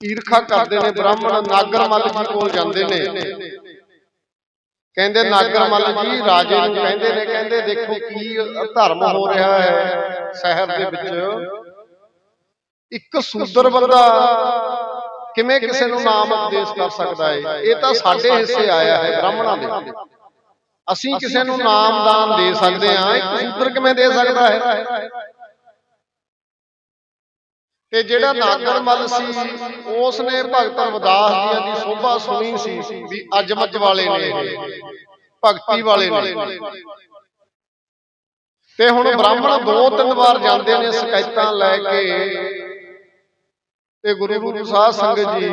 ਈਰਖਾ ਕਰਦੇ ਨੇ, ਬ੍ਰਾਹਮਣ ਨਾਗਰ ਜੀ ਕੋਲ ਜਾਂਦੇ ਨੇ। ਕਹਿੰਦੇ ਨਾਗਰ ਜੀ ਰਾਜੇ ਨੂੰ ਕਹਿੰਦੇ ਨੇ, ਕਹਿੰਦੇ ਦੇਖੋ ਕੀ ਧਰਮ ਹੋ ਰਿਹਾ ਹੈ ਸ਼ਹਿਰ ਦੇ ਵਿੱਚ। ਇੱਕ ਸੂਦਰ ਬੰਦਾ ਕਿਵੇਂ ਕਿਸੇ ਨੂੰ ਨਾਮ ਉਪਦੇਸ਼ ਕਰ ਸਕਦਾ ਹੈ ਇਹ ਤਾਂ ਸਾਡੇ ਹਿੱਸੇ ਆਇਆ ਹੈ ਬ੍ਰਾਹਮਣਾਂ ਦੇ। ਅਸੀਂ ਕਿਸੇ ਨੂੰ ਨਾਮ ਦਾਨ ਦੇ ਸਕਦੇ ਹਾਂ, ਇੱਕ ਸੂਦਰ ਕਿਵੇਂ ਦੇ ਸਕਦਾ ਹੈ? ਤੇ ਜਿਹੜਾ ਨਾਗਰ ਮੱਲ ਸੀ ਉਸ ਨੇ ਭਗਤ ਰਵਿਦਾਸ ਜੀਆਂ ਦੀ ਸੋਭਾ ਸੁਣੀ ਸੀ ਵੀ ਅਜਮਜ ਵਾਲੇ ਨੇ ਭਗਤੀ ਵਾਲੇ ਨੇ। ਤੇ ਹੁਣ ਬ੍ਰਾਹਮਣ ਦੋ ਤਿੰਨ ਵਾਰ ਜਾਂਦੇ ਨੇ ਸ਼ਿਕਾਇਤਾਂ ਲੈ ਕੇ। ਤੇ ਗੁਰੂ ਗੋਬਿੰਦ ਸਾਹਿਬ ਸੰਗਤ ਜੀ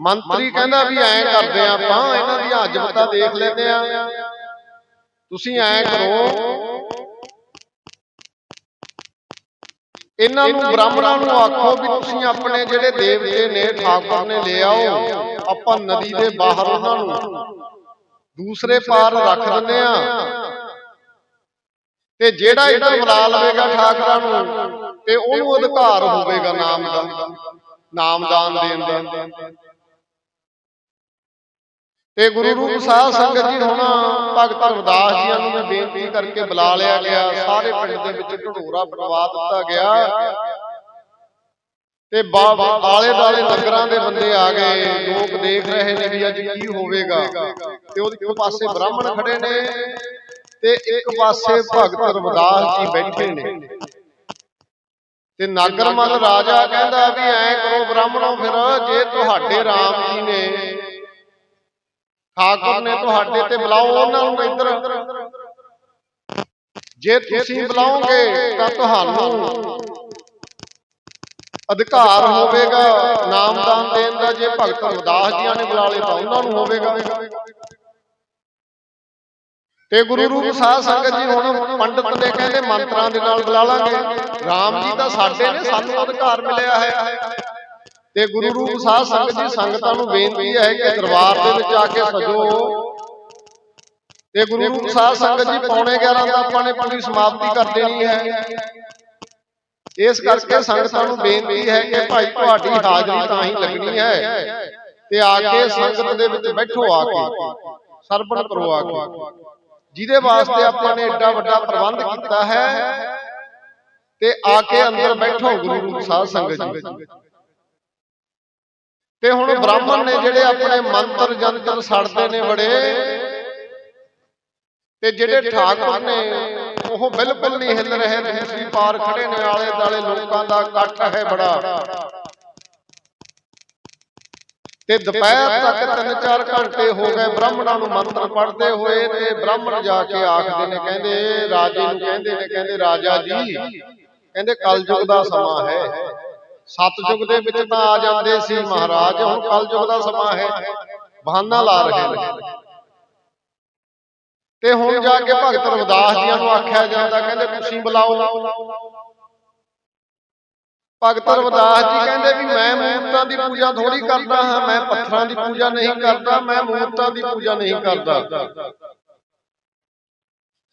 ਮੰਤਰੀ ਕਹਿੰਦਾ ਵੀ ਐਂ ਕਰਦੇ ਆ ਆਪਾਂ ਇਹਨਾਂ ਦੀ ਅਜਮਤਾ ਦੇਖ ਲੈਂਦੇ ਆ। ਤੁਸੀਂ ਐਂ ਕਰੋ ਇਹਨਾਂ ਨੂੰ ਬ੍ਰਾਹਮਣਾਂ ਨੂੰ ਆਖੋ ਵੀ ਤੁਸੀਂ ਆਪਣੇ ਜਿਹੜੇ ਦੇਵਤੇ ਨੇ ਠਾਕੁਰ ਨੇ ਲੈ ਆਓ ਆਪਾਂ ਨਦੀ ਦੇ ਬਾਹਰ ਉਹਨਾਂ ਨੂੰ ਦੂਸਰੇ ਪਾਰ ਰੱਖ ਦਿੰਦੇ ਆ ਤੇ ਜਿਹੜਾ ਇੱਧਰ ਬੁਲਾ ਲਵੇਗਾ ਠਾਕਰਾਂ ਨੂੰ ਤੇ ਉਹਨੂੰ ਅਧਿਕਾਰ ਹੋਵੇਗਾ ਨਾਮ ਦਾ। ਨਾਮਦਾਨ ਦੇਣ ਦਾ। ਤੇ ਗੁਰੂ ਰੂਪ ਸਾਧ ਸੰਗਤ ਜੀ ਹੁਣ ਭਗਤ ਰਵਿਦਾਸ ਜੀਆਂ ਨੂੰ ਮੈਂ ਬੇਨਤੀ ਕਰਕੇ ਬੁਲਾ ਲਿਆ ਗਿਆ ਸਾਰੇ ਪਿੰਡ ਦੇ ਵਿੱਚ ਢਢੋਰਾ ਪਟਵਾ ਦਿੱਤਾ ਗਿਆ। ਤੇ ਆਲੇ ਦਾਲੇ ਨਗਰਾਂ ਦੇ ਬੰਦੇ ਆ ਗਏ। ਲੋਕ ਦੇਖ ਰਹੇ ਨੇ ਵੀ ਅੱਜ ਕੀ ਹੋਵੇਗਾ। ਤੇ ਉਹਦੇ ਇੱਕ ਪਾਸੇ ਬ੍ਰਾਹਮਣ ਖੜੇ ਨੇ ਤੇ ਇੱਕ ਪਾਸੇ ਭਗਤ ਰਵਿਦਾਸ ਜੀ ਬੈਠੇ ਨੇ। ਤੇ ਨਾਗਰਮਲ ਰਾਜਾ ਕਹਿੰਦਾ ਵੀ ਐਂ ਕਰੋ ਬ੍ਰਾਹਮਣੋ ਫਿਰ ਜੇ ਤੁਹਾਡੇ ਰਾਮ ਜੀ ਨੇ ਠਾਕੁਰ ਨੇ ਤੁਹਾਡੇ ਤੇ ਬੁਲਾਓ ਉਹਨਾਂ ਨੂੰ ਇੱਧਰ। ਜੇ ਤੁਸੀਂ ਬੁਲਾਓਗੇ ਤਾਂ ਤੁਹਾਨੂੰ ਅਧਿਕਾਰ ਹੋਵੇਗਾ ਨਾਮਦਾਨ ਦੇਣ ਦਾ ਜੇ ਭਗਤ ਰਵਿਦਾਸ ਜੀਆਂ ਨੇ ਬੁਲਾ ਲਏ ਤਾਂ ਉਹਨਾਂ ਨੂੰ ਹੋਵੇਗਾ। ਤੇ ਗੁਰੂ ਰੂਪ ਸਾਧ ਸੰਗਤ ਜੀ ਹੁਣ ਪੰਡਤ ਨੇ ਕਹਿੰਦੇ ਮੰਤਰਾਂ ਦੇ ਨਾਲ ਬੁਲਾ ਲਾਂਗੇ। RAM ਜੀ ਤਾਂ ਸਾਡੇ ਨੇ ਸਾਨੂੰ ਅਧਿਕਾਰ ਮਿਲਿਆ ਹੈ। ਤੇ ਗੁਰੂ ਰੂਪ ਸਾਧ ਸੰਗਤ ਜੀ ਸੰਗਤਾਂ ਨੂੰ ਬੇਨਤੀ ਹੈ ਕਿ ਦਰਬਾਰ ਦੇ ਵਿੱਚ ਆ ਕੇ ਸਜੋ। ਤੇ ਗੁਰੂ ਰੂਪ ਸਾਧ ਸੰਗਤ ਜੀ ਪੌਣੇ 11 ਦਾ ਆਪਾਂ ਨੇ ਪੂਰੀ ਸਮਾਪਤੀ ਕਰ ਦੇਣੀ ਹੈ। ਇਸ ਕਰਕੇ ਸੰਗਤਾਂ ਨੂੰ ਬੇਨਤੀ ਹੈ ਕਿ ਭਾਈ ਤੁਹਾਡੀ ਹਾਜ਼ਰੀ ਤਾਂ ਹੀ ਲੱਗਣੀ ਹੈ। ਤੇ ਆ ਕੇ ਸੰਗਤ ਦੇ ਵਿੱਚ ਬੈਠੋ ਆ ਕੇ। ਸਰਬਣ ਕਰੋ ਆ ਕੇ। ਜਿਹਦੇ ਵਾਸਤੇ ਆਪਾਂ ਨੇ ਏਡਾ ਵੱਡਾ ਪ੍ਰਬੰਧ ਕੀਤਾ ਹੈ। ਤੇ ਆ ਕੇ ਅੰਦਰ ਬੈਠੋ ਗੁਰੂ ਰੂਪ ਸਾਧ ਸੰਗਤ ਜੀ। ਤੇ ਹੁਣ ਬ੍ਰਾਹਮਣ ਨੇ ਜਿਹੜੇ ਆਪਣੇ ਮੰਤਰ ਜੰਤਰ ਸੜਦੇ ਨੇ ਬੜੇ ਤੇ ਜਿਹੜੇ ਠਾਕੁਰ ਨੇ ਉਹ ਬਿਲਕੁਲ ਨਹੀਂ ਹਿੱਲ ਰਹੇ ਦੂਸਰੀ ਪਾਰ ਖੜੇ ਨੇ ਆਲੇ ਦਾਲੇ ਲੋਕਾਂ ਦਾ ਇਕੱਠ ਹੈ ਬੜਾ। ਤੇ ਦੁਪਹਿਰ ਤੱਕ 3-4 ਘੰਟੇ ਹੋ ਗਏ ਬ੍ਰਾਹਮਣਾਂ ਨੂੰ ਮੰਤਰ ਪੜ੍ਹਦੇ ਹੋਏ ਤੇ ਬ੍ਰਾਹਮਣ ਜਾ ਕੇ ਆਖਦੇ ਨੇ ਕਹਿੰਦੇ ਰਾਜੇ ਨੂੰ ਕਹਿੰਦੇ ਨੇ ਕਹਿੰਦੇ ਰਾਜਾ ਜੀ ਕਹਿੰਦੇ ਕਲਯੁਗ ਦਾ ਸਮਾਂ ਹੈ। ਸਤਜੁਗ ਦੇ ਵਿੱਚ ਤਾਂ ਆ ਜਾਂਦੇ ਸੀ ਮਹਾਰਾਜ, ਹੁਣ ਕਲਯੁਗ ਦਾ ਸਮਾਂ ਹੈ, ਬਹਾਨਾ ਲਾ ਰਹੇ ਨੇ। ਤੇ ਹੁਣ ਜਾ ਕੇ ਭਗਤ ਰਵਿਦਾਸ ਜੀਆਂ ਨੂੰ ਆਖਿਆ ਜਾਂਦਾ, ਕਹਿੰਦੇ ਤੁਸੀਂ ਬੁਲਾਓ। ਭਗਤ ਰਵਿਦਾਸ ਜੀ ਕਹਿੰਦੇ ਵੀ ਮੈਂ ਮੂਰਤਾਂ ਦੀ ਪੂਜਾ ਥੋੜੀ ਕਰਦਾ ਹਾਂ, ਮੈਂ ਪੱਥਰਾਂ ਦੀ ਪੂਜਾ ਨਹੀਂ ਕਰਦਾ, ਮੈਂ ਮੂਰਤਾਂ ਦੀ ਪੂਜਾ ਨਹੀਂ ਕਰਦਾ।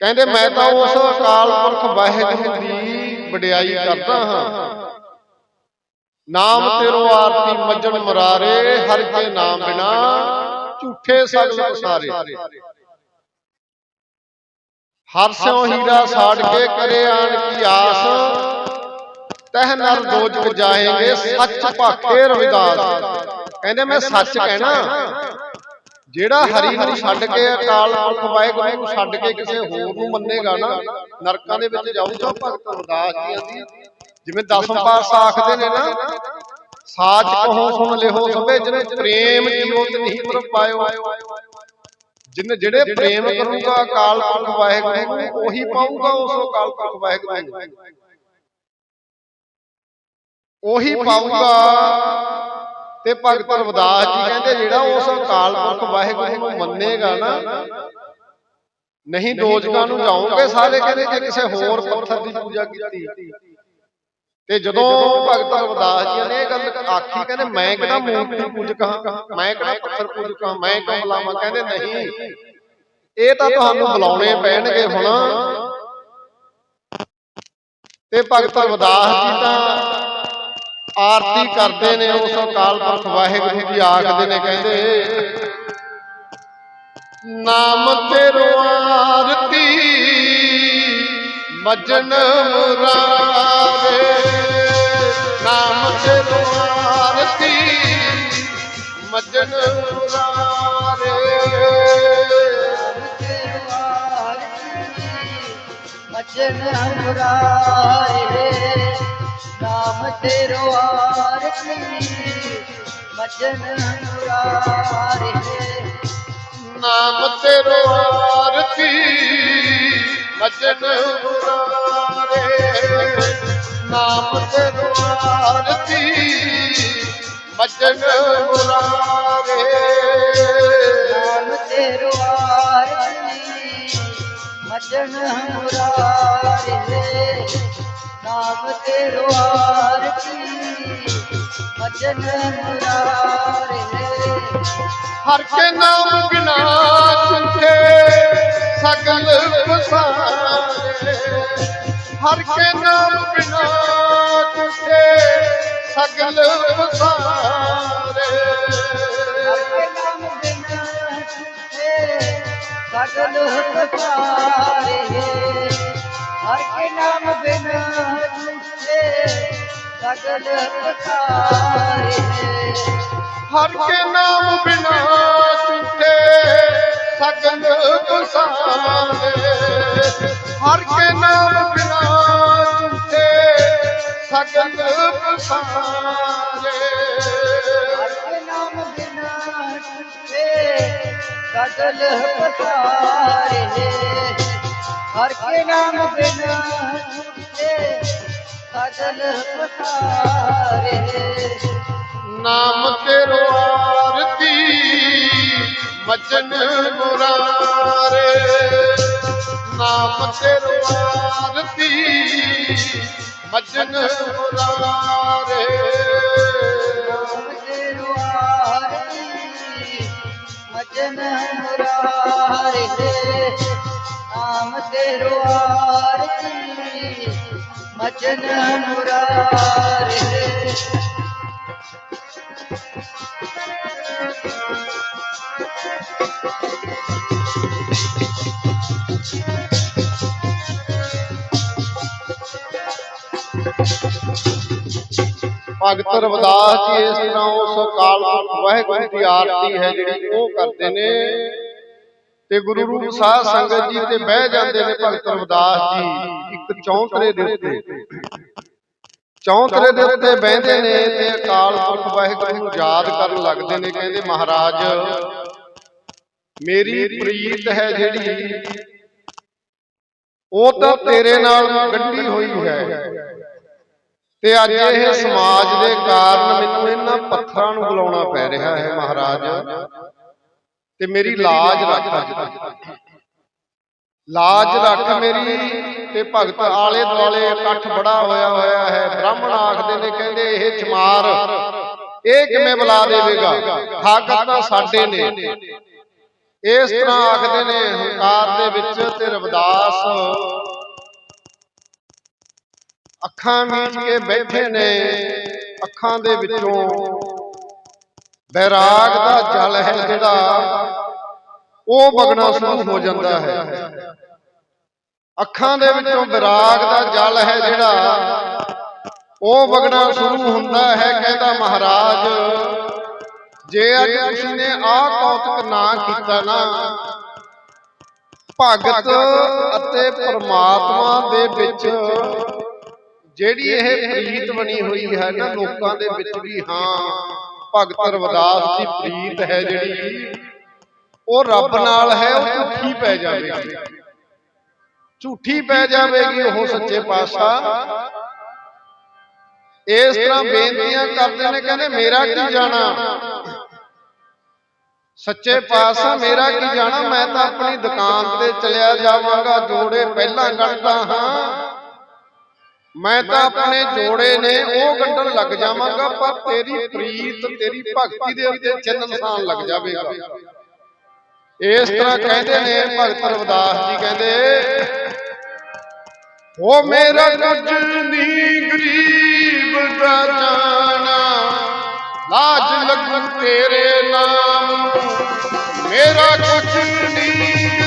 ਕਹਿੰਦੇ ਮੈਂ ਤਾਂ ਉਸ ਅਕਾਲ ਪੁਰਖ ਵਾਹਿਗੁਰੂ ਦੀ ਵਡਿਆਈ ਕਰਦਾ ਹਾਂ। ਨਾਮ ਤੇਰੋ ਆਰਤੀ ਮੱਜਣ ਮੁਰਾਰੇ ਹਰ ਕੇ ਨਾਮ ਬਿਨਾ ਝੂਠੇ ਸਗਲ ਸਾਰੇ ਹਰ ਸਿਉ ਹੀਰਾ ਸਾੜ ਕੇ ਕਰੇ ਆਣ ਕੀ ਆਸ। ਤਹ ਨਰ ਦੋਜਕ ਜਾਏਗੇ ਸੱਚ ਭਾਖੇ ਰਵਿਦਾਸ। ਕਹਿੰਦੇ ਮੈਂ ਸੱਚ ਕਹਿਣਾ। ਜਿਹੜਾ ਹਰੀ ਨੂੰ ਛੱਡ ਕੇ ਅਕਾਲ ਪੁਰਖ ਵਾਹਿਗੁਰੂ ਨੂੰ ਛੱਡ ਕੇ ਕਿਸੇ ਹੋਰ ਨੂੰ ਮੰਨੇਗਾ ਨਾ ਨਰਕਾਂ ਦੇ ਵਿੱਚ ਜਾਊਗਾ ਭਗਤ ਰਵਿਦਾਸ ਜੀ ਦੀ ਜਿਵੇਂ ਦਸਮ ਪਾਤਸ਼ਾਹ ਆਖਦੇ ਨੇ ਨਾ ਸਾਚ ਕਹੋ ਸੁਣ ਲਿਓ ਸਭੇ ਜਿਨੇ ਪ੍ਰੇਮ ਜੀਵਤ ਨਹੀਂ ਪਰ ਪਾਇਓ। ਜਿਨ ਜਿਹੜੇ ਪ੍ਰੇਮ ਕਰੂਗਾ ਅਕਾਲ ਪੁਰਖ ਵਾਹਿਗੁਰੂ ਉਹੀ ਪਾਊਗਾ ਉਸ ਅਕਾਲ ਪੁਰਖ ਵਾਹਿਗੁਰੂ। ਉਹੀ ਪਾਊਗਾ ਤੇ ਭਗਤ ਰਵਿਦਾਸ ਜੀ ਕਹਿੰਦੇ ਜਿਹੜਾ ਉਸ ਅਕਾਲ ਪੁਰਖ ਵਾਹਿਗੁਰੂ ਨੂੰ ਮੰਨੇਗਾ ਨਾ ਨਹੀਂ ਦੋਜਕਾਂ ਨੂੰ ਜਾਓਗੇ ਸਾਰੇ ਕਹਿੰਦੇ ਜੇ ਕਿਸੇ ਹੋਰ ਪੱਥਰ ਦੀ ਪੂਜਾ ਕੀਤੀ। ਤੇ ਜਦੋਂ ਭਗਤ ਰਵਿਦਾਸ ਜੀ ਨੇ ਇਹ ਗੱਲ ਆਖੀ ਕਹਿੰਦੇ ਮੈਂ ਕਿਹੜਾ ਮੂਰਤੀ ਪੂਜਕ ਹਾਂ ਮੈਂ ਕਿਹੜਾ ਪੱਥਰ ਪੂਜਕ ਹਾਂ ਮੈਂ ਕਿਉਂ ਬੁਲਾਵਾਂ? ਕਹਿੰਦੇ ਨਹੀਂ ਇਹ ਤਾਂ ਤੁਹਾਨੂੰ ਬੁਲਾਉਣੇ ਪੈਣਗੇ ਹੁਣ। ਤੇ ਭਗਤ ਰਵਿਦਾਸ ਜੀ ਤਾਂ ਆਰਤੀ ਕਰਦੇ ਨੇ ਉਸ ਅਕਾਲ ਪੁਰਖ ਵਾਹਿਗੁਰੂ ਜੀ ਆਖਦੇ ਨੇ ਕਹਿੰਦੇ ਨਾਮ ਤੇਰੋ ਆਰਤੀ ਮਜਨ ਮੁਰਾਰੇ ਮੁਰਾਰੇ ਮਜਨ ਮੁਰਾਰੇ ਨਾਮ ਤੇਰੋ ਆਰਤੀ ਮਜਨ ਮੁਰਾਰੇ ਨਾਮ ਤੇਰੋ ਆਰਤੀ ਮਜਨ ਮੁਰਾਰੇ ਨਾਮ ਤੇਰੋ ਆਰਤੀ जुरे नजने नजारे हर के नाम सगल से हर के नौकनात ਬਿਨਾ ਚੁੰਕੇ ਸਗਲ ਵਸਾਰੇ। ਹਰ ਕੇ ਨਾਮ ਬਿਨਾ ਝੂਠੇ ਸਗਲ ਪਸਾਰੇ ਹਰ ਕੇ ਨਾਮ ਬਿਨਾ ਚੁੰਕੇ ਸਗਲ ਵਸਾਰੇ। ਹਰ ਕੇ ਨਾਮ ਬਿਨਾ ਸਗਲ ਵਸਾਰੇ ਹਰ ਨਾਮ ਬਿਨਾ ਝੂਠੇ ਸਗਲ ਪਸਾਰੇ। ਹਰ ਕੇ ਨਾਮ ਬਿਨਾ ਝੂਠੇ ਸਗਲ ਪਸਾਰੇ। ਨਾਮ ਤੇਰੋ ਆਰਤੀ ਮਜਨ ਮੁਰਾਰੇ। ਨਾਮ ਤੇਰੋ ਆਰਤੀ मजन राम मजन मज ने राम तरे मजन मुरारे। ਭਗਤ ਰਵਿਦਾਸ ਜੀ, ਇਸ ਤਰ੍ਹਾਂ ਉਸ ਅਕਾਲ ਪੁਰਖ ਵਾਹਿਗੁਰੂ ਦੀ ਆਰਤੀ ਹੈ ਜਿਹੜੀ ਉਹ ਕਰਦੇ ਨੇ। ਤੇ ਗੁਰੂ ਰੂਪ ਸਾਧ ਸੰਗਤ ਜੀ ਤੇ ਬਹਿ ਜਾਂਦੇ ਨੇ ਭਗਤ ਰਵਿਦਾਸ ਜੀ, ਇੱਕ ਚੌਂਤਰੇ ਦੇ ਉੱਤੇ। ਚੌਂਤਰੇ ਦੇ ਉੱਤੇ ਬਹਿੰਦੇ ਨੇ ਤੇ ਅਕਾਲ ਪੁਰਖ ਵਾਹਿਗੁਰੂ ਨੂੰ ਯਾਦ ਕਰਨ ਲੱਗਦੇ ਨੇ, ਕਹਿੰਦੇ, ਮਹਾਰਾਜ, ਮੇਰੀ ਪ੍ਰੀਤ ਹੈ ਜਿਹੜੀ ਉਹ ਤਾਂ ਤੇਰੇ ਨਾਲ ਗੱਡੀ ਹੋਈ ਹੈ। ਤੇ ਅੱਜ ਇਹ ਸਮਾਜ ਦੇ ਕਾਰਨ ਮੈਨੂੰ ਇਹਨਾਂ ਪੱਥਰਾਂ ਨੂੰ ਬੁਲਾਉਣਾ ਪੈ ਰਿਹਾ ਹੈ, ਮਹਾਰਾਜ। ਤੇ ਮੇਰੀ ਲਾਜ ਰੱਖ ਅੱਜ। ਲਾਜ ਰੱਖ ਮੇਰੀ। ਤੇ ਭਗਤ ਆਲੇ ਦੁਆਲੇ ਇਕੱਠ ਬੜਾ ਹੋਇਆ ਹੋਇਆ ਹੈ। ਬ੍ਰਾਹਮਣ ਆਖਦੇ ਨੇ, ਕਹਿੰਦੇ ਇਹ ਚਮਾਰ, ਇਹ ਕਿਵੇਂ ਬੁਲਾ ਦੇਵੇਗਾ? ਹਾਕਤ ਤਾਂ ਸਾਡੇ ਨੇ। ਇਸ ਤਰ੍ਹਾਂ ਆਖਦੇ ਨੇ, ਹੰਕਾਰ ਦੇ ਵਿੱਚ ਤੇ ਰਵਦਾਸ ਅੱਖਾਂ ਮੀਚ ਕੇ ਬੈਠੇ ਨੇ, ਅੱਖਾਂ ਦੇ ਵਿੱਚੋਂ ਬੈਰਾਗ ਦਾ ਜਲ ਹੈ ਜਿਹੜਾ, ਉਹ ਵਗਣਾ ਸ਼ੁਰੂ ਹੋ ਜਾਂਦਾ ਹੈ। ਅੱਖਾਂ ਦੇ ਵਿੱਚੋਂ ਬੈਰਾਗ ਦਾ ਜਲ ਹੈ ਜਿਹੜਾ, ਉਹ ਵਗਣਾ ਸ਼ੁਰੂ ਹੁੰਦਾ ਹੈ, ਕਹਿੰਦਾ ਮਹਾਰਾਜ, ਜੇ ਅੱਜ ਤੁਸੀਂ ਨੇ ਆਹ ਕੌਤਕ ਨਾ ਕੀਤਾ ਨਾ, ਭਗਤ ਅਤੇ ਪਰਮਾਤਮਾ ਦੇ ਵਿੱਚ ਜਿਹੜੀ ਇਹ ਪ੍ਰੀਤ ਬਣੀ ਹੋਈ ਹੈ ਨਾ ਲੋਕਾਂ ਦੇ ਵਿੱਚ ਵੀ ਹਾਂ ਭਗਤ ਰਵਿਦਾਸ ਦੀ ਪ੍ਰੀਤ ਹੈ ਜਿਹੜੀ। ਉਹ ਰੱਬ ਨਾਲ ਹੈ ਉਹ ਝੂਠੀ ਪੈ ਜਾਵੇਗੀ। ਝੂਠੀ ਪੈ ਜਾਵੇਗੀ ਉਹ ਸੱਚੇ ਪਾਤਸ਼ਾਹ। ਇਸ ਤਰ੍ਹਾਂ ਬੇਨਤੀਆਂ ਕਰਦੇ ਨੇ ਕਹਿੰਦੇ ਮੇਰਾ ਕੀ ਜਾਣਾ? ਸੱਚੇ ਪਾਤਸ਼ਾਹ ਮੇਰਾ ਕੀ ਜਾਣਾ? ਮੈਂ ਤਾਂ ਆਪਣੀ ਦੁਕਾਨ ਤੇ ਚਲਿਆ ਜਾਵਾਂਗਾ ਜੋੜੇ ਪਹਿਲਾਂ ਗੜਦਾ ਹਾਂ। ਮੈਂ ਤਾਂ ਆਪਣੇ ਜੋੜੇ ਨੇ ਉਹ ਗੰਢਣ ਲੱਗ ਜਾਵਾਂਗਾ ਪਰ ਤੇਰੀ ਪ੍ਰੀਤ ਤੇਰੀ ਭਗਤੀ ਦੇ ਉੱਤੇ ਚਿੰਨ ਨਿਸ਼ਾਨ ਲੱਗ ਜਾਵੇਗਾ। ਇਸ ਤਰ੍ਹਾਂ ਕਹਿੰਦੇ ਨੇ ਭਗਤ ਰਵਿਦਾਸ ਜੀ ਕਹਿੰਦੇ ਉਹ ਮੇਰਾ ਕੁਝ ਨਹੀਂ ਗਰੀਬ ਦਾ ਜਾਣਾ। ਲਾਜ ਲੱਗੂ ਤੇਰੇ ਨਾਮ ਮੇਰਾ ਕੁਛ ਨਹੀਂ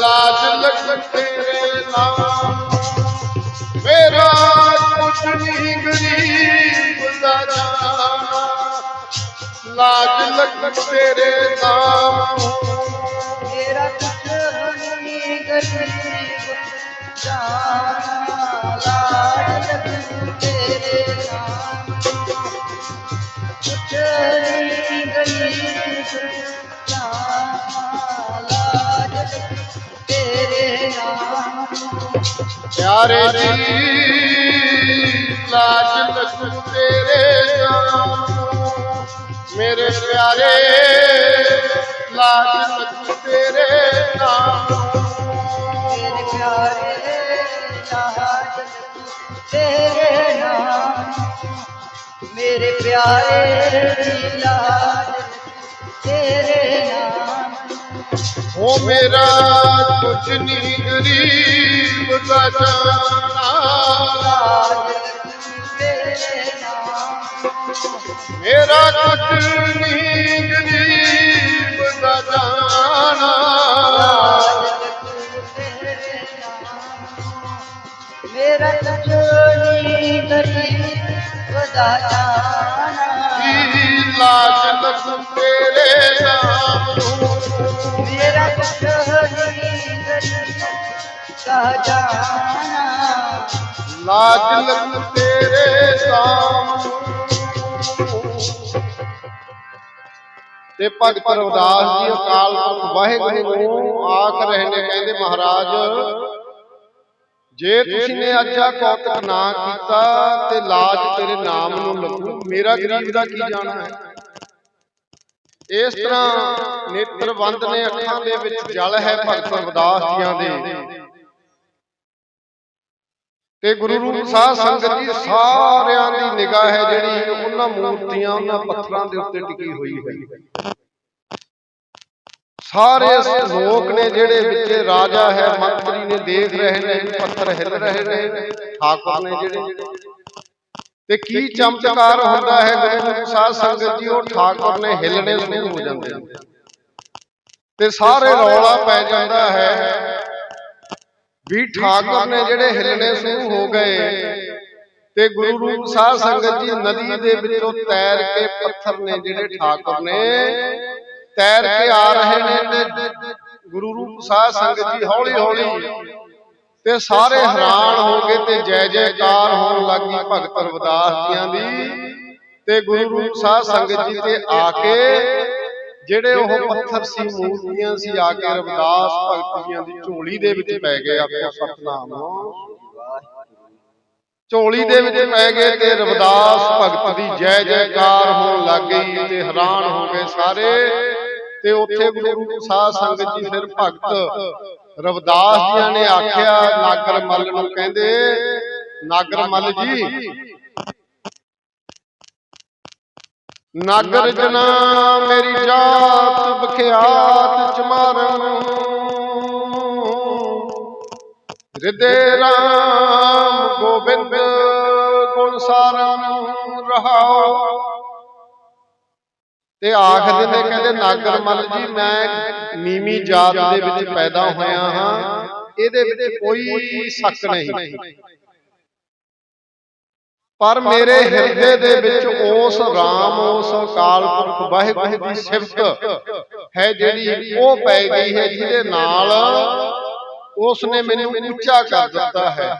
ਸਦਾ ਜਾਣਾ ਆਜ ਲੱਗ ਤੇਰੇ ਨਾਮ ਕੁਝ ਨਹੀਂ ਗਰੀਬ ਦਾ ਜਾਣਾ ਲਾਜ ਲੱਗ ਤੇਰੇ ਨਾਮ ਮੇਰਾ ਕੁਝ ਨਹੀਂ ਗਰੀਬ ਦਾ ਜਾਣਾ ਪਿਆਰੇ ਜੀ ਲਾਜ ਲੱਗ ਤੇਰੇ ਨਾਮ ਮੇਰੇ ਪਿਆਰੇ ਲਾਜ ਲੱਗ ਤੇਰੇ ਨਾਮ ਮੇਰੇ ਪਿਆਰੇ ਲਾਜ ਤੇਰੇ ਨਾਮ ਮੇਰੇ ਉਹ ਮੇਰਾ ਕੁਝ ਨਹੀਂ ਗਰੀਬ ਦਾ ਜਾਣਾ ਮੇਰਾ ਕੁਝ ਨਹੀਂ ਗਰੀਬ ਦਾ ਜਾਣਾ ਮੇਰਾ ਕਚੋਰੀ ਗਰੀ ਵਦਾ ਜਾਣਾ ਕੀ ਲਾਜ ਲੱਗ ਤੇਰੇ ਨਾਮ ਨੂੰ ਜਾਣਾ ਲਾਜ ਤੇਰੇ ਨਾਮ ਤੇ ਭਗਤ ਰਵਿਦਾਸ ਜੀ ਅਕਾਲ ਪੁਰਖ ਵਾਹਿਗੁਰੂ ਨੂੰ ਆਖ ਰਹੇ ਨੇ, ਕਹਿੰਦੇ, ਮਹਾਰਾਜ, ਜੇ ਤੁਸੀਂ ਨੇ ਅੱਜਾ ਕੌਤਕ ਨਾ ਕੀਤਾ ਤੇ ਲਾਜ ਤੇਰੇ ਨਾਮ ਨੂੰ ਲੱਗੂ ਮੇਰਾ ਗਰੀਬ ਦਾ ਕੀ ਜਾਣਾ ਹੈ? ਇਸ ਤਰ੍ਹਾਂ ਨੇਤਰਬੰਦ ਨੇ ਅੱਖਾਂ ਦੇ ਵਿੱਚ ਜਲ ਹੈ ਭਗਤ ਰਵਿਦਾਸ ਜੀਆਂ ਦੇ। ਤੇ ਗੁਰੂ ਰੂਪ ਸਾਧ ਸੰਗਤ ਜੀ ਸਾਰਿਆਂ ਦੀ ਨਿਗਾਹ ਹੈ ਜਿਹੜੀ ਉਹਨਾਂ ਮੂਰਤੀਆਂ ਉਹਨਾਂ ਪੱਥਰਾਂ ਦੇ ਉੱਤੇ ਟਿਕੀ ਹੋਈ ਹੈ। ਸਾਰੇ ਲੋਕ ਨੇ ਜਿਹੜੇ ਵਿੱਚ ਰਾਜਾ ਹੈ ਮੰਤਰੀ ਨੇ ਦੇਖ ਰਹੇ ਨੇ ਪੱਥਰ ਹਿੱਲ ਰਹੇ ਨੇ ਠਾਕੁਰ ਨੇ ਜਿਹੜੇ ਤੇ ਕੀ ਚਮਤਕਾਰ ਹੁੰਦਾ ਹੈ ਗੁਰੂ ਰੂਪ ਸਾਧ ਸੰਗਤ ਜੀ ਉਹ ਠਾਕੁਰ ਨੇ ਹਿੱਲਣੇ ਸ਼ੁਰੂ ਹੋ ਜਾਂਦੇ ਨੇ। ਤੇ ਸਾਰੇ ਰੌਲਾ ਪੈ ਜਾਂਦਾ ਹੈ। ਵੀ ਠਾਕੁਰ ਨੇ ਜਿਹੜੇ ਹਿੱਲਣੇ ਸ਼ੁਰੂ ਹੋ ਗਏ ਤੇ ਗੁਰੂ ਰੂਪ ਸਾਧ ਸੰਗਤ ਜੀ ਨਦੀ ਦੇ ਵਿੱਚੋਂ ਤੈਰ ਕੇ ਪੱਥਰ ਨੇ ਜਿਹੜੇ ਠਾਕੁਰ ਨੇ, ਤੈਰ ਕੇ ਆ ਰਹੇ ਨੇ ਤੇ ਗੁਰੂ ਰੂਪ ਸਾਧ ਸੰਗਤ ਜੀ ਹੌਲੀ ਹੌਲੀ ਤੇ ਸਾਰੇ ਹੈਰਾਨ ਹੋ ਗਏ ਤੇ ਜੈ ਜੈਕਾਰ ਹੋਣ ਲੱਗੀ ਭਗਤ ਰਵਿਦਾਸ ਜੀਆਂ ਦੀ ਤੇ ਗੁਰੂ ਰੂਪ ਸਾਧ ਸੰਗਤ ਜੀ ਤੇ ਆ ਕੇ ਜਿਹੜੇ ਉਹ ਪੱਥਰ ਸੀ ਮੂਰਤੀਆਂ ਸੀ ਆ ਕੇ ਰਵਿਦਾਸ ਭਗਤ ਜੀਆਂ ਦੀ ਝੋਲੀ ਦੇ ਵਿੱਚ ਪੈ ਗਏ ਆਪੋ ਸਤਨਾਮ ਝੋਲੀ ਦੇ ਵਿੱਚ ਪੈ ਗਏ ਤੇ ਰਵਿਦਾਸ ਭਗਤ ਦੀ ਜੈ ਜੈਕਾਰ ਹੋਣ ਲੱਗ ਗਈ ਤੇ ਹੈਰਾਨ ਹੋ ਗਏ ਸਾਰੇ ਤੇ ਉੱਥੇ ਗੁਰੂ ਸਾਧ ਸੰਗਤ ਜੀ ਫਿਰ ਭਗਤ ਰਵਿਦਾਸ ਜੀਆਂ ਨੇ ਆਖਿਆ ਨਾਗਰ ਮੱਲ ਨੂੰ ਕਹਿੰਦੇ ਨਾਗਰ ਮੱਲ ਜੀ ਨਾਗਰ ਜਨਾ ਮੇਰੀ ਜਾਤ ਬਖਿਆਤ ਚਮਾਰਨ ਹਿਰਦੇ ਰਾਮ ਗੋਬਿੰਦ ਗੁਣ ਸਾਰਨ ਰਹਾਓ। ਤੇ ਆਖਦੇ ਨੇ ਕਹਿੰਦੇ ਨਾਗਰ ਮੱਲ ਜੀ ਮੈਂ ਨੀਵੀਂ ਜਾਤ ਦੇ ਵਿੱਚ ਪੈਦਾ ਹੋਇਆ ਹਾਂ। ਇਹਦੇ ਵਿੱਚ ਕੋਈ ਸ਼ੱਕ ਨਹੀਂ। ਪਰ ਮੇਰੇ ਹਿਰਦੇ ਦੇ ਵਿੱਚ ਉਸ ਰਾਮ ਉਸ ਅਕਾਲ ਪੁਰਖ ਵਾਹਿਗੁਰੂ ਦੀ ਸਿਫਤ ਹੈ ਜਿਹੜੀ ਉਹ ਪੈ ਗਈ ਹੈ ਜਿਹਦੇ ਨਾਲ ਉਸ ਨੇ ਮੈਨੂੰ ਉੱਚਾ ਕਰ ਦਿੱਤਾ ਹੈ।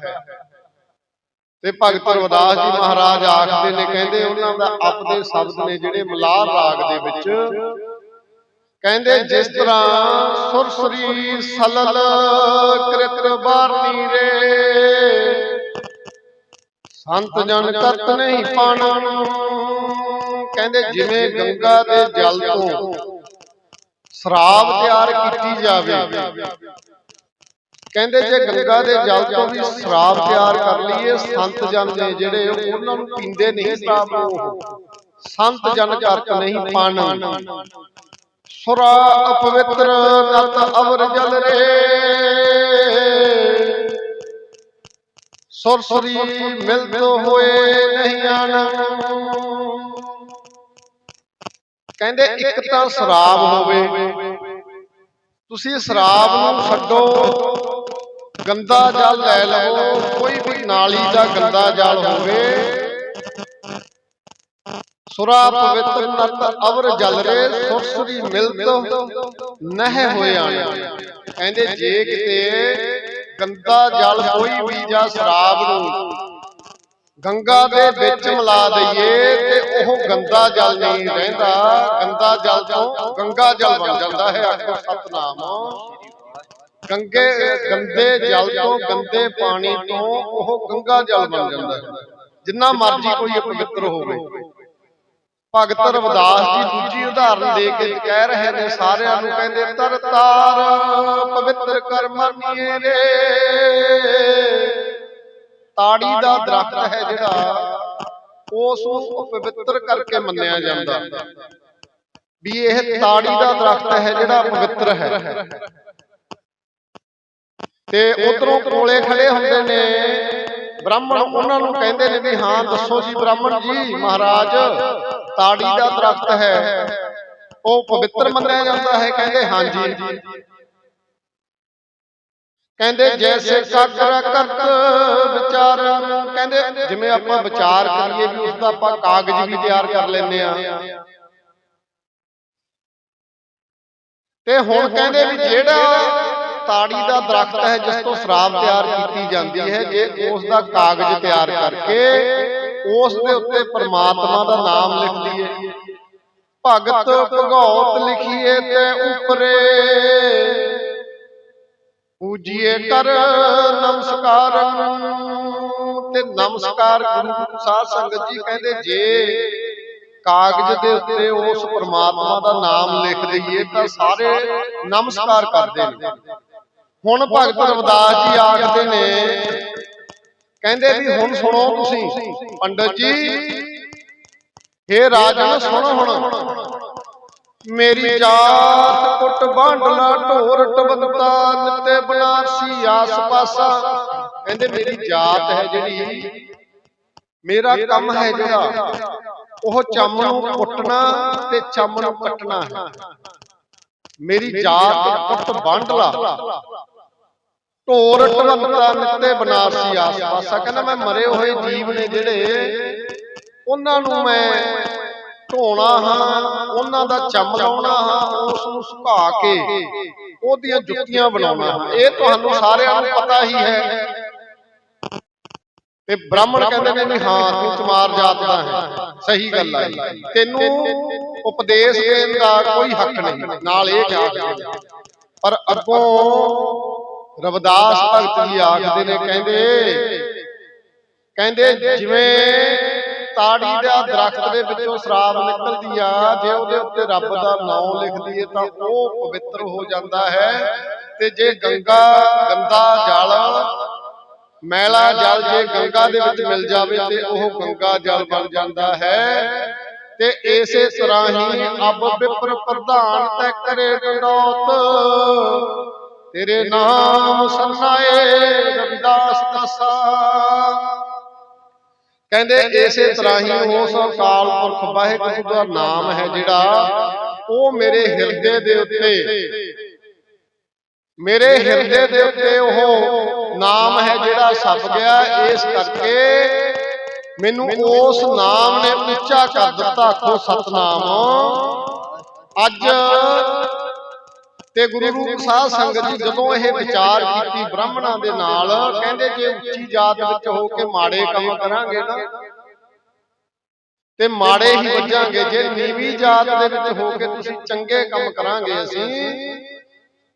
ਤੇ ਭਗਤ ਰਵਿਦਾਸ ਜੀ ਮਹਾਰਾਜ ਆਖਦੇ ਨੇ ਕਹਿੰਦੇ ਉਹਨਾਂ ਦਾ ਆਪਦੇ ਸ਼ਬਦ ਨੇ ਜਿਹੜੇ ਮਲਾਰ ਰਾਗ ਦੇ ਵਿੱਚ। ਕਹਿੰਦੇ ਜਿਸ ਤਰ੍ਹਾਂ ਸੁਰਸਰੀ ਸਲਲ ਕ੍ਰਿਤ ਬਾਰਨੀ ਰੇ। ਸੰਤ ਜਨ ਕਰਤ ਨਹੀਂ ਪਾਣਾ। ਕਹਿੰਦੇ ਜਿਵੇਂ ਗੰਗਾ ਦੇ ਜਲ ਤੋਂ ਸ਼ਰਾਬ ਤਿਆਰ ਕੀਤੀ ਜਾਵੇ। ਕਹਿੰਦੇ ਜੇ ਗੰਗਾ ਦੇ ਜਲ ਤੋਂ ਵੀ ਸ਼ਰਾਬ ਤਿਆਰ ਕਰ ਲਈਏ ਸੰਤ ਜਨ ਨੇ ਜਿਹੜੇ ਉਹਨਾਂ ਨੂੰ ਪੀਂਦੇ ਨਹੀਂ ਸ਼ਰਾਬ ਉਹ ਸੰਤ ਜਨ ਕਰਤ ਨਹੀਂ ਪਾਣਾ। ਸੁਰਾ ਅਪਵਿੱਤਰ ਨਤ ਅਵਰ ਜਲ ਰੇ। ਸੁਰਸਰੀ ਮਿਲਤ ਹੋਏ ਨਹੀਂ ਆਣ। ਕਹਿੰਦੇ ਇੱਕ ਤਾਂ ਸ਼ਰਾਬ ਹੋਵੇ। ਤੁਸੀਂ ਸ਼ਰਾਬ ਨੂੰ ਛੱਡੋ, ਗੰਦਾ ਜਲ ਲੈ ਲਵੋ, ਕੋਈ ਵੀ ਨਾਲੀ ਦਾ ਗੰਦਾ ਜਲ ਹੋਵੇ। ਸੁਰਾ ਪਵਿੱਤਰ ਨਤ ਅਵਰ ਜਲ ਰੇ ਸੁਰਸਰੀ ਮਿਲਤ ਨਹਿ ਹੋਏ ਆਣ। ਕਹਿੰਦੇ ਜੇ ਕਿਤੇ ਗੰਦਾ ਜਲ ਕੋਈ ਵੀ ਜਾਂ ਸ਼ਰਾਬ ਨੂੰ। ਗੰਗਾ ਦੇ ਵਿੱਚ ਮਿਲਾ ਦਈਏ ਤੇ ਉਹ ਗੰਦਾ ਜਲ ਨਹੀਂ ਰਹਿੰਦਾ। ਗੰਦਾ ਜਲ ਤੋਂ ਗੰਗਾ ਜਲ ਬਣ ਜਾਂਦਾ ਹੈ ਆਖੋ ਸਤਨਾਮ। ਗੰਗੇ, ਗੰਦੇ ਜਲ ਤੋਂ ਗੰਦੇ ਪਾਣੀ ਤੋਂ ਉਹ ਗੰਗਾ ਜਲ ਬਣ ਜਾਂਦਾ ਹੈ। ਜਿੰਨਾ ਮਰਜ਼ੀ ਕੋਈ ਪਵਿੱਤਰ ਹੋਵੇ। ਭਗਤ ਰਵਿਦਾਸ ਜੀ ਦੂਜੀ ਉਦਾਹਰਨ ਦੇ ਕੇ ਕਹਿ ਰਹੇ ਨੇ ਸਾਰਿਆਂ ਨੂੰ ਕਹਿੰਦੇ ਤਰ ਤਾਰ ਪਵਿੱਤਰ ਕਰ ਮੰਨੀਏ ਰੇ ਤਾੜੀ ਦਾ ਦਰਖਤ ਹੈ ਜਿਹੜਾ ਉਸ ਨੂੰ ਪਵਿੱਤਰ ਕਰਕੇ ਮੰਨਿਆ ਜਾਂਦਾ। ਵੀ ਇਹ ਤਾੜੀ ਦਾ ਦਰਖਤ ਹੈ ਜਿਹੜਾ ਪਵਿੱਤਰ ਹੈ। ਤੇ ਉਧਰੋਂ ਕੋਲੇ ਖੜੇ ਹੁੰਦੇ ਨੇ। ਬ੍ਰਾਹਮਣ ਉਹਨਾਂ ਨੂੰ ਕਹਿੰਦੇ ਨੇ ਵੀ ਹਾਂ ਦੱਸੋ ਜੀ ਬ੍ਰਾਹਮਣ ਜੀ ਮਹਾਰਾਜ। ਤਾੜੀ ਦਾ ਦਰਖਤ ਹੈ। ਉਹ ਪਵਿੱਤਰ ਮੰਨਿਆ ਜਾਂਦਾ ਹੈ। ਕਹਿੰਦੇ, ਹਾਂਜੀ। ਕਹਿੰਦੇ, ਜੈਸੇ ਕਾਕਰਾ ਕਰਤ ਵਿਚਾਰ ਕਹਿੰਦੇ, ਜਿਵੇਂ ਆਪਾਂ ਵਿਚਾਰ ਕਰੀਏ ਵੀ ਉਸ ਦਾ ਆਪਾਂ ਕਾਗਜ਼ ਵੀ ਤਿਆਰ ਕਰ ਲੈਂਦੇ ਆ ਤੇ ਹੁਣ ਕਹਿੰਦੇ ਵੀ ਜਿਹੜਾ ਤਾੜੀ ਦਾ ਦਰਖਤ ਹੈ, ਜਿਸ ਤੋਂ ਸ਼ਰਾਬ ਤਿਆਰ ਕੀਤੀ ਜਾਂਦੀ ਹੈ, ਜੇ ਉਸ ਦਾ ਕਾਗਜ਼ ਤਿਆਰ ਕਰਕੇ ਉਸ ਦੇ ਉੱਤੇ ਪ੍ਰਮਾਤਮਾ ਦਾ ਨਾਮ ਲਿਖ ਦਈਏ ਭਗਤ ਭਗੌਤ ਲਿਖੀਏ ਤੇ ਉਪਰੇ। ਪੂਜੀਏ ਕਰ ਨਮਸਕਾਰ ਤੇ ਨਮਸਕਾਰ ਗੁਰੂ ਸਾਧ ਸੰਗਤ ਜੀ ਕਹਿੰਦੇ ਜੇ ਕਾਗਜ਼ ਦੇ ਉੱਤੇ ਉਸ ਪ੍ਰਮਾਤਮਾ ਦਾ ਨਾਮ ਲਿਖ ਦਈਏ ਤਾਂ ਸਾਰੇ ਨਮਸਕਾਰ ਕਰਦੇ ਨੇ। ਹੁਣ ਭਗਤ ਰਵਿਦਾਸ ਜੀ ਆਖਦੇ ਨੇ ਕਹਿੰਦੇ ਵੀ ਹੁਣ ਸੁਣੋ ਤੁਸੀਂ ਪੰਡਤ ਜੀ। ਹੇ ਰਾਜਨ ਸੁਣੋ ਹੁਣ। ਮੇਰੀ ਜਾਤ ਕੁੱਟ ਬਾਂਡਲਾ ਢੋਰ ਟਬੰਤਾ ਨਿੱਤੇ ਬਨਾਰਸੀ ਆਸ ਪਾਸਾ ਕਹਿੰਦੇ ਮੇਰੀ ਜਾਤ ਹੈ ਜਿਹੜੀ ਮੇਰਾ ਕੰਮ ਹੈ ਜਿਹੜਾ ਉਹ ਚੰਮ ਨੂੰ ਕੁੱਟਣਾ ਤੇ ਚੰਮ ਨੂੰ ਕੱਟਣਾ ਹੈ। ਮੇਰੀ ਜਾਤ ਕੁੱਟ ਬਾਂਡਲਾ। ਢੋਰ ਟਬੰਤਾ ਨਿੱਤੇ ਬਨਾਰਸੀ ਆਸ ਪਾਸਾ ਕਹਿੰਦਾ ਮੈਂ ਮਰੇ ਹੋਏ ਜੀਵ ਨੇ ਜਿਹੜੇ, ਉਹਨਾਂ ਨੂੰ ਮੈਂ ਢੋਣਾ ਹਾਂ, ਉਹਨਾਂ ਦਾ ਚੰਮ ਲਾਉਣਾ ਹਾਂ, ਉਸ ਨੂੰ ਸੁਕਾ ਕੇ ਉਹਦੀਆਂ ਜੁੱਤੀਆਂ ਬਣਾਉਣਾ ਹਾਂ। ਇਹ ਤੁਹਾਨੂੰ ਸਾਰਿਆਂ ਨੂੰ ਪਤਾ ਹੀ ਹੈ। ਤੇ ਬ੍ਰਾਹਮਣ ਕਹਿੰਦੇ ਨੇ ਵੀ ਹਾਂ, ਤੂੰ ਚਮਾਰ ਜਾਤ ਦਾ ਹੈ। ਸਹੀ ਗੱਲ ਹੈ ਤੈਨੂੰ ਉਪਦੇਸ਼ ਦੇਣ ਦਾ ਕੋਈ ਹੱਕ ਨਹੀਂ। ਨਾਲ ਇਹ ਆਖਦੇ ਪਰ ਅੱਗੋਂ ਰਵਿਦਾਸ ਭਗਤ ਜੀ ਆਖਦੇ ਨੇ ਕਹਿੰਦੇ ਕਹਿੰਦੇ ਜਿਵੇਂ ਤਾੜੀ ਦਾ ਦਰਖਤ ਦੇ ਵਿੱਚੋਂ ਸ਼ਰਾਬ ਨਿਕਲਦੀ ਆ ਜੇ ਉਹਦੇ ਉੱਤੇ ਰੱਬ ਦਾ ਨਾਮ ਲਿਖ ਦਈਏ ਤਾਂ ਉਹ ਪਵਿੱਤਰ ਹੋ ਜਾਂਦਾ ਹੈ। ਤੇ ਜੇ ਗੰਗਾ ਗੰਦਾ ਜਲ ਮੈਲਾ ਜਲ ਜੇ ਗੰਗਾ ਦੇ ਵਿੱਚ ਮਿਲ ਜਾਵੇ ਤੇ ਉਹ ਗੰਗਾ ਜਲ ਬਣ ਜਾਂਦਾ ਹੈ। ਤੇ ਇਸੇ ਤਰ੍ਹਾਂ ਹੀ ਅਬ ਵਿਪਰ ਪ੍ਰਧਾਨ ਤੈ ਕਰੇ ਡੰਡੋਤ ਤੇਰੇ ਨਾਮ ਸੰਨਾਏ ਰਵਿਦਾਸ ਦਸਾ। ਕਹਿੰਦੇ ਇਸੇ ਤਰ੍ਹਾਂ ਹੀ ਉਸ ਅਕਾਲ ਪੁਰਖ ਵਾਹਿਗੁਰੂ ਦਾ ਨਾਮ ਹੈ ਜਿਹੜਾ ਉਹ ਮੇਰੇ ਹਿਰਦੇ ਦੇ ਉੱਤੇ। ਮੇਰੇ ਹਿਰਦੇ ਦੇ ਉੱਤੇ ਉਹ ਨਾਮ ਹੈ ਜਿਹੜਾ ਛਪ ਗਿਆ। ਇਸ ਕਰਕੇ ਮੈਨੂੰ ਉਸ ਨਾਮ ਨੇ ਉੱਚਾ ਕਰ ਦਿੱਤਾ। ਆਖੋ ਸਤਨਾਮ। ਅੱਜ ਤੇ ਗੁਰੂ ਰੂਪ ਸਾਧ ਸੰਗਤ ਜੀ ਜਦੋਂ ਇਹ ਵਿਚਾਰ ਕੀਤੀ ਬ੍ਰਾਹਮਣਾਂ ਦੇ ਨਾਲ ਕਹਿੰਦੇ ਜੇ ਉੱਚੀ ਜਾਤ ਵਿੱਚ ਹੋ ਕੇ ਮਾੜੇ ਕੰਮ ਕਰਾਂਗੇ ਨਾ ਤੇ ਮਾੜੇ ਹੀ ਵੱਜਾਂਗੇ ਜੇ ਨੀਵੀਂ ਜਾਤ ਦੇ ਵਿੱਚ ਹੋ ਕੇ ਤੁਸੀਂ ਚੰਗੇ ਕੰਮ ਕਰਾਂਗੇ ਅਸੀਂ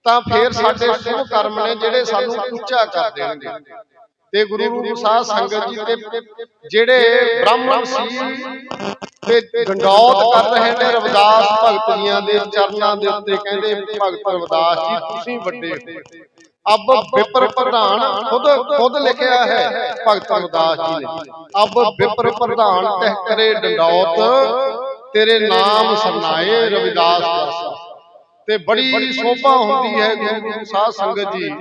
ਤਾਂ ਫੇਰ ਸਾਡੇ ਸ਼ੁਭ ਕਰਮ ਨੇ ਜਿਹੜੇ ਸਾਨੂੰ ਉੱਚਾ ਕਰ ਦੇਣਗੇ। ਤੇ ਗੁਰੂ ਰੂਪ ਸਾਧ ਸੰਗਤ ਜੀ ਤੇ ਜਿਹੜੇ ਬ੍ਰਾਹਮਣ ਸੀ ਤੇ ਗੰਡੌਤ ਕਰ ਰਹੇ ਨੇ ਰਵਿਦਾਸ ਭਗਤ ਜੀਆਂ ਦੇ ਚਰਨਾਂ ਦੇ ਉੱਤੇ, ਕਹਿੰਦੇ ਭਗਤ ਰਵਿਦਾਸ ਜੀ, ਤੁਸੀਂ ਵੱਡੇ ਅਬ ਵਿਪਰ ਪ੍ਰਧਾਨ ਖੁਦ ਖੁਦ ਲਿਖਿਆ ਹੈ ਭਗਤ ਰਵਿਦਾਸ ਜੀ ਨੇ। ਅਬ ਵਿਪਰ ਪ੍ਰਧਾਨ ਤਹਿ ਕਰੇ ਡੰਡੌਤ, ਤੇਰੇ ਨਾਮ ਸਰਨਾਏ ਰਵਿਦਾਸ ਦਾਸ। ਤੇ ਬੜੀ ਸ਼ੋਭਾ ਹੁੰਦੀ ਹੈ ਗੁਰੂ ਸਾਹਿਬ ਸੰਗਤ ਜੀ।